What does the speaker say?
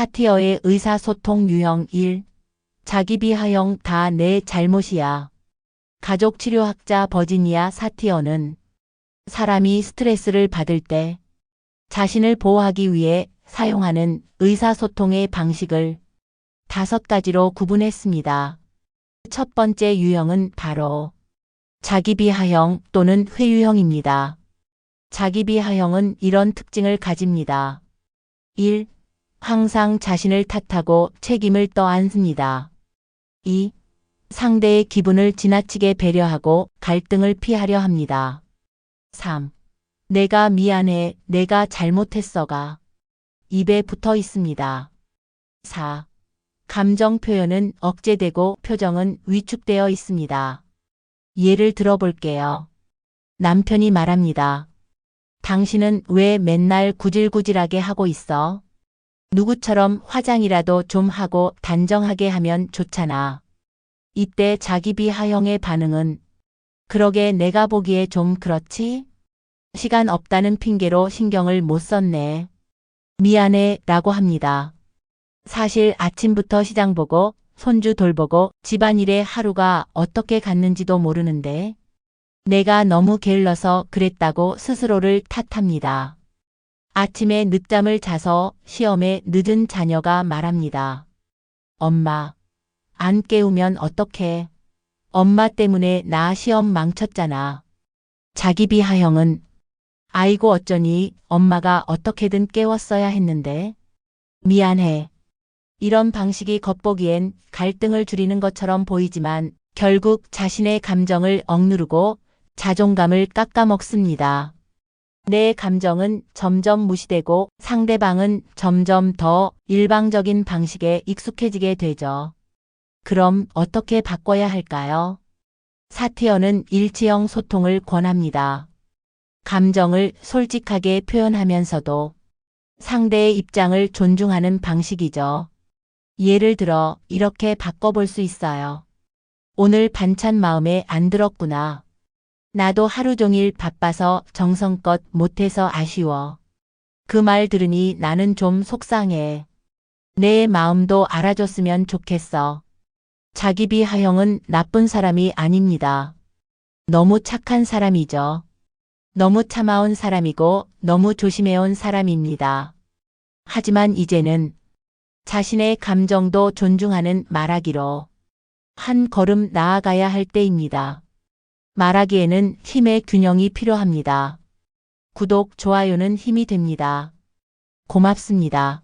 사티어의 의사소통 유형 1. 자기 비하형 다 내 잘못이야. 가족치료학자 버지니아 사티어는 사람이 스트레스를 받을 때 자신을 보호하기 위해 사용하는 의사소통의 방식을 다섯 가지로 구분했습니다. 첫 번째 유형은 바로 자기 비하형 또는 회유형입니다. 자기 비하형은 이런 특징을 가집니다. 1. 항상 자신을 탓하고 책임을 떠안습니다. 2. 상대의 기분을 지나치게 배려하고 갈등을 피하려 합니다. 3. 내가 미안해, 내가 잘못했어가 입에 붙어 있습니다. 4. 감정 표현은 억제되고 표정은 위축되어 있습니다. 예를 들어볼게요. 남편이 말합니다. 당신은 왜 맨날 구질구질하게 하고 있어? 누구처럼 화장이라도 좀 하고 단정하게 하면 좋잖아. 이때 자기 비 하형의 반응은 그러게 내가 보기에 좀 그렇지? 시간 없다는 핑계로 신경을 못 썼네. 미안해 라고 합니다. 사실 아침부터 시장 보고 손주 돌보고 집안일에 하루가 어떻게 갔는지도 모르는데 내가 너무 게을러서 그랬다고 스스로를 탓합니다. 아침에 늦잠을 자서 시험에 늦은 자녀가 말합니다. 엄마, 안 깨우면 어떡해. 엄마 때문에 나 시험 망쳤잖아. 자기 비하형은 아이고 어쩌니 엄마가 어떻게든 깨웠어야 했는데 미안해. 이런 방식이 겉보기엔 갈등을 줄이는 것처럼 보이지만 결국 자신의 감정을 억누르고 자존감을 깎아먹습니다. 내 감정은 점점 무시되고 상대방은 점점 더 일방적인 방식에 익숙해지게 되죠. 그럼 어떻게 바꿔야 할까요? 사티어는 일치형 소통을 권합니다. 감정을 솔직하게 표현하면서도 상대의 입장을 존중하는 방식이죠. 예를 들어 이렇게 바꿔볼 수 있어요. 오늘 반찬 마음에 안 들었구나. 나도 하루 종일 바빠서 정성껏 못해서 아쉬워. 그 말 들으니 나는 좀 속상해. 내 마음도 알아줬으면 좋겠어. 자기 비 하형은 나쁜 사람이 아닙니다. 너무 착한 사람이죠. 너무 참아온 사람이고 너무 조심해온 사람입니다. 하지만 이제는 자신의 감정도 존중하는 말하기로 한 걸음 나아가야 할 때입니다. 말하기에는 힘의 균형이 필요합니다. 구독, 좋아요는 힘이 됩니다. 고맙습니다.